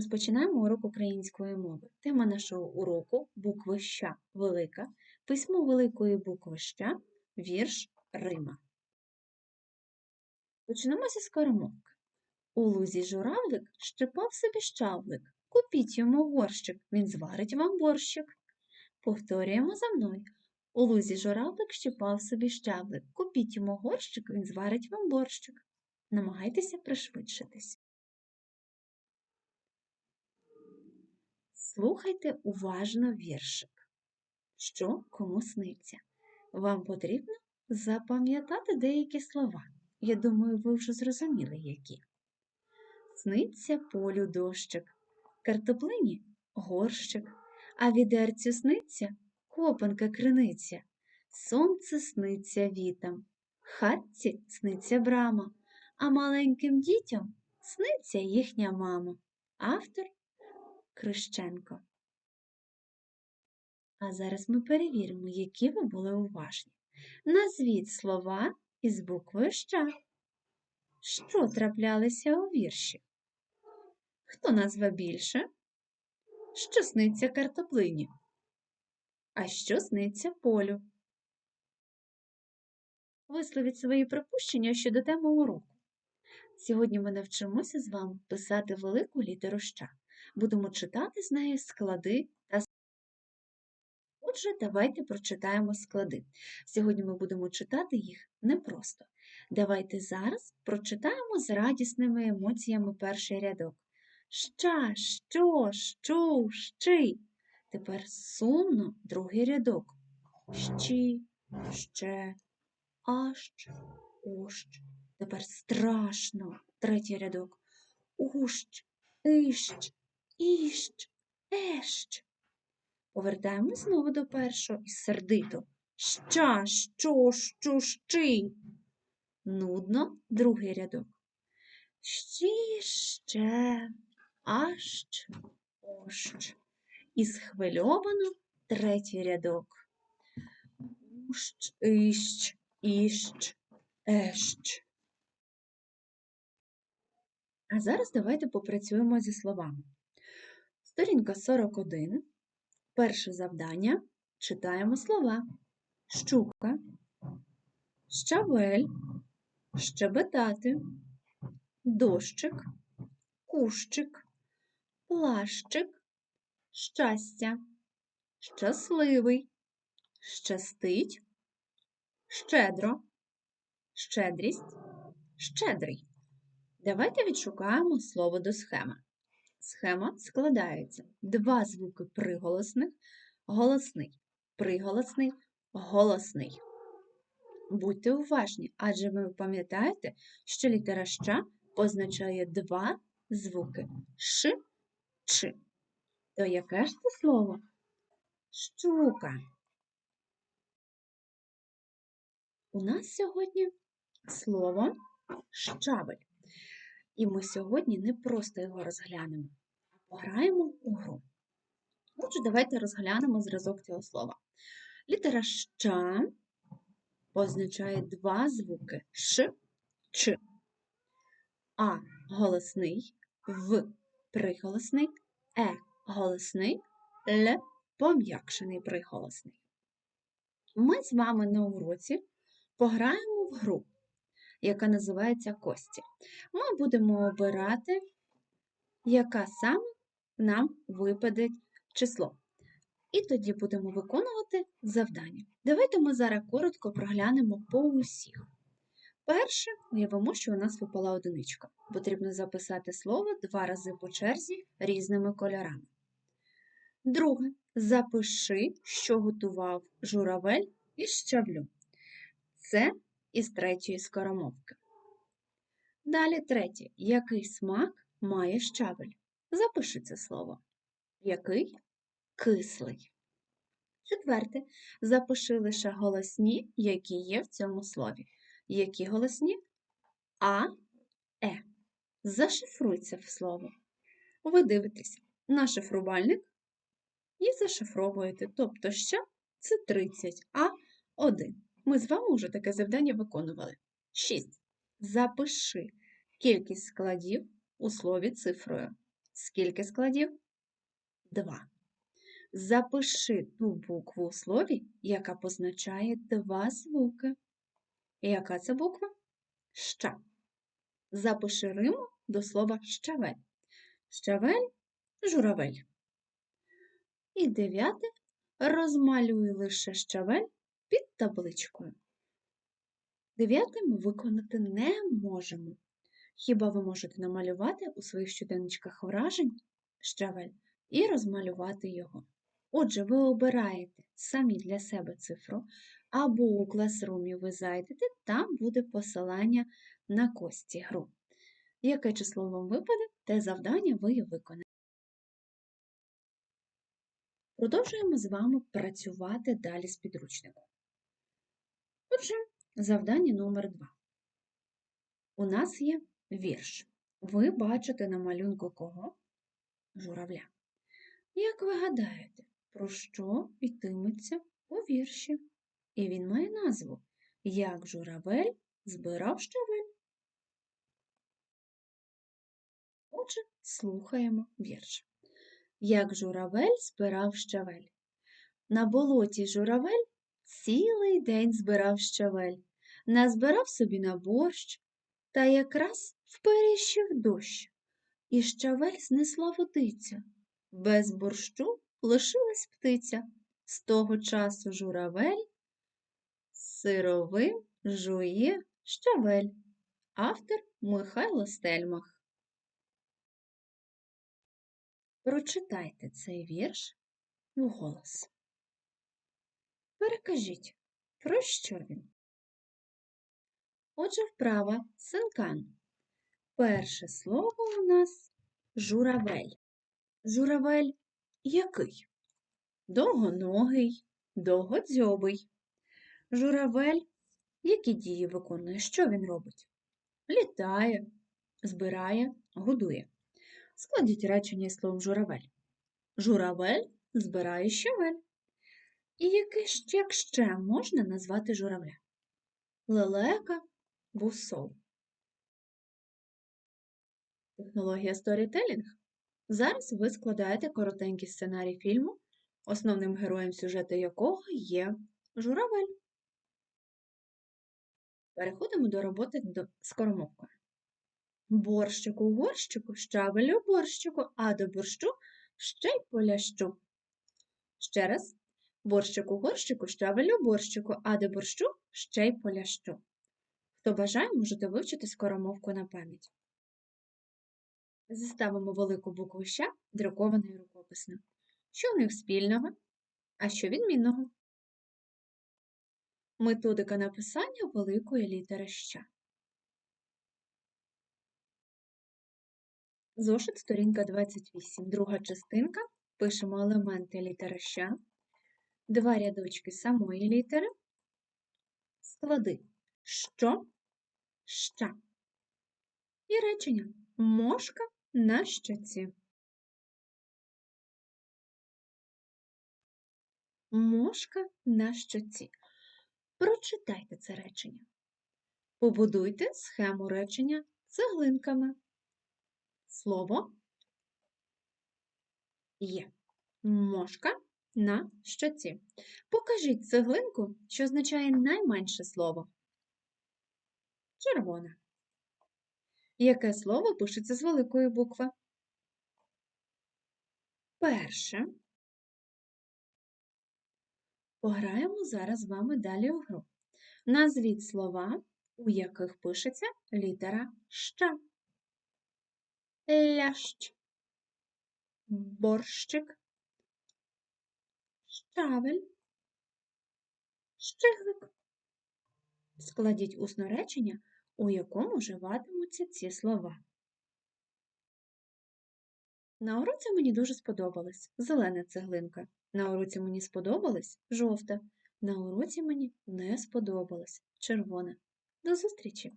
Розпочинаємо урок української мови. Тема нашого уроку букви ща велика, письмо великої букви ща, вірш Рима. Почнемо зі скоромовки. У лузі журавлик щепав собі щавлик. Купіть йому горщик, він зварить вам борщик. Повторюємо за мною. У лузі журавлик щепав собі щавлик. Купіть йому горщик, він зварить вам борщик. Намагайтеся пришвидшитись. Слухайте уважно віршик. Що кому сниться? Вам потрібно запам'ятати деякі слова. Я думаю, ви вже зрозуміли, які. Сниться полю дощик, картоплині горщик, а відерцю сниться копанка криниця. Сонце сниться вітам, хатці сниться брама, а маленьким дітям сниться їхня мама. Автор Крищенко. А зараз ми перевіримо, які ви були уважні. Назвіть слова із буквою ща. Що траплялися у вірші? Хто назве більше? Що сниться картоплині? А що сниться полю? Висловіть свої припущення щодо теми уроку. Сьогодні ми навчимося з вами писати велику літеру ща. Будемо читати з неї склади та Отже, давайте прочитаємо склади. Сьогодні ми будемо читати їх непросто. Давайте зараз прочитаємо з радісними емоціями перший рядок. Ща, що, що, щи. Тепер сумно другий рядок. Щі, ще, ащ, ощ. Тепер страшно третій рядок. Ущ, іщ, іщ, ещ. Повертаємось знову до першого і сердито. Ща, що, що, щи. Нудно другий рядок. Щі, ще, ащ, ощ. І схвильовано третій рядок. Ущ, іщ, іщ, ещ. А зараз давайте попрацюємо зі словами. Сторінка 41. Перше завдання. Читаємо слова. Щука, щавель, щебетати, дощик, кущик, плащик, щастя, щасливий, щастить, щедро, щедрість, щедрий. Давайте відшукаємо слово до схеми. Схема складається два звуки приголосних, голосний, приголосний, голосний. Будьте уважні, адже ви пам'ятаєте, що літера «щ» позначає два звуки Ш, Ч. То яке ж це слово? Щука. У нас сьогодні слово щавель. І ми сьогодні не просто його розглянемо, а пограємо у гру. Отже, давайте розглянемо зразок цього слова. Літера ща позначає два звуки Ш, Ч. А голосний, В приголосний, Е голосний, Л пом'якшений приголосний. Ми з вами на уроці пограємо в гру яка називається Кості. Ми будемо обирати, яка саме нам випаде число. І тоді будемо виконувати завдання. Давайте ми зараз коротко проглянемо по усіх. Перше, уявимо, що у нас випала одиничка. Потрібно записати слово два рази по черзі різними кольорами. Друге, запиши, що готував журавель із щавлю. Це із третьої скоромовки. Далі третє. Який смак має щавель? Запиши це слово. Який кислий. Четверте. Запиши лише голосні, які є в цьому слові. Які голосні? А, Е. Зашифруй це в слово. Ви дивитесь на шифрувальник і зашифровуєте. Тобто, що це 30 А1. Ми з вами вже таке завдання виконували. 6. Запиши кількість складів у слові цифрою. скільки складів? Два. Запиши ту букву у слові, яка позначає два звуки. Яка це буква? Ща. Запиши риму до слова щавель. Щавель журавель. І дев'яте розмалюй лише щавель під табличкою. Дев'яте ми виконати не можемо. Хіба ви можете намалювати у своїх щоденничках вражень щавель і розмалювати його? Отже, ви обираєте самі для себе цифру, або у класрумі ви зайдете, там буде посилання на кості гру. Яке число вам випаде, те завдання ви виконаєте. Продовжуємо з вами працювати далі з підручником. Отже, завдання номер 2 У нас є вірш. Ви бачите на малюнку кого? Журавля. Як ви гадаєте, про що йтиметься у вірші? І він має назву Як журавель збирав щавель. Отже, слухаємо вірш. Як журавель збирав щавель. На болоті журавель цілий день збирав щавель, назбирав собі на борщ, та якраз вперіщив дощ, і щавель знесла водиця. Без борщу лишилась птиця. З того часу журавель сировим жує щавель. Автор Михайло Стельмах. Прочитайте цей вірш вголос. Перекажіть, про що він? Отже, вправа синкан. Перше слово у нас журавель. Журавель який? Довгоногий, довгодзьобий. Журавель які дії виконує? Що він робить? Літає, збирає, годує. Складіть речення із словом журавель. Журавель збирає щавель. І ще, як ще можна назвати журавля? Лелека вусол. Технологія сторітелінг. Зараз ви складаєте коротенький сценарій фільму, основним героєм сюжету якого є журавель. Переходимо до роботи з скоромовкою. Борщику, горщику, щавелю борщику, а до борщу ще й полящу. Ще раз. Борщику, горщику, щавелю борщику, а до борщу ще й полящу. Хто бажає, можете вивчити скоромовку на пам'ять. Заставимо велику букву «щ» друкованою рукописно. Що в них спільного, а що відмінного? Методика написання великої літери «щ». Зошит, сторінка 28, друга частинка. Пишемо елементи літери «щ», два рядочки самої літери, склади що, ща. І речення мошка на щоці. Мошка на щоці. Прочитайте це речення. Побудуйте схему речення цеглинками. Слово є мошка на щоці. Покажіть цеглинку, що означає найменше слово. Червона. Яке слово пишеться з великої букви? Перше. Пограємо зараз з вами далі у гру. Назвіть слова, у яких пишеться літера «щ». Лящ, борщик, щавель, щиглик. Складіть усне речення, у якому вживатимуться ці слова. На уроці мені дуже сподобалась зелена цеглинка. На уроці мені сподобалась жовта. На уроці мені не сподобалась червона. До зустрічі!